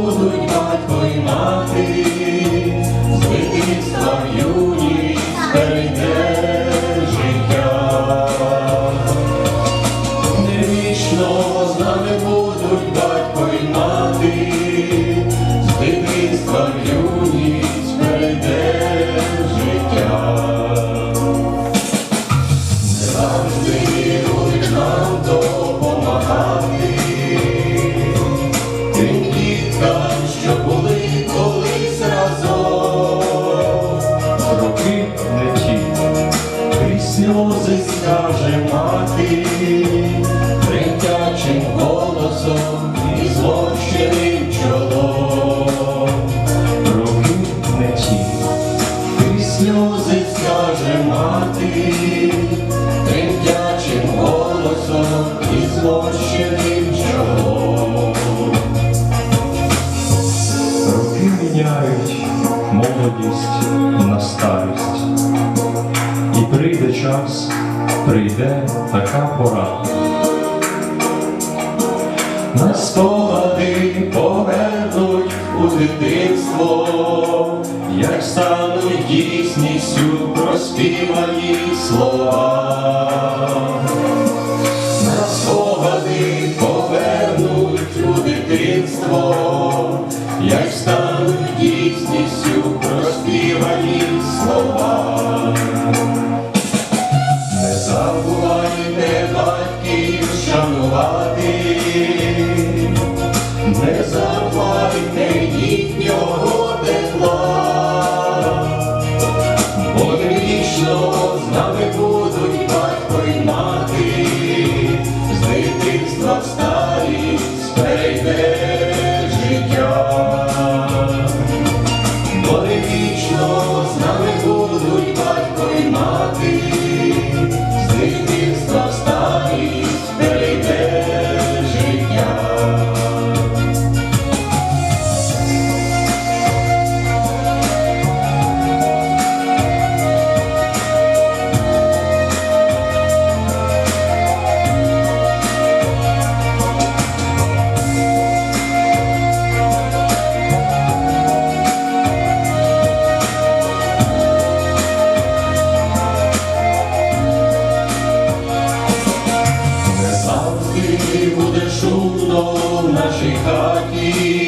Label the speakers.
Speaker 1: будуть батько і мати, з дитинства в юність скаже мати, третячим голосом і злощеним чолом. Роки не ті, сльози скаже мати, тремтячим голосом і злощеним чолом. Роки міняють молодість на старість, і прийде час, прийде така пора. На спогади повернуть у дитинство, як стануть дійсністю проспівані слова. На спогади повернуть у дитинство, як стануть дійсністю проспівані. Забувайте батьків шанувати, не забувайте їхнього тепла, бо не вічно з нами будуть батько й мати, з дитинства в старість перейде життя, бо не вічно з нами будуть батьки. наших огней.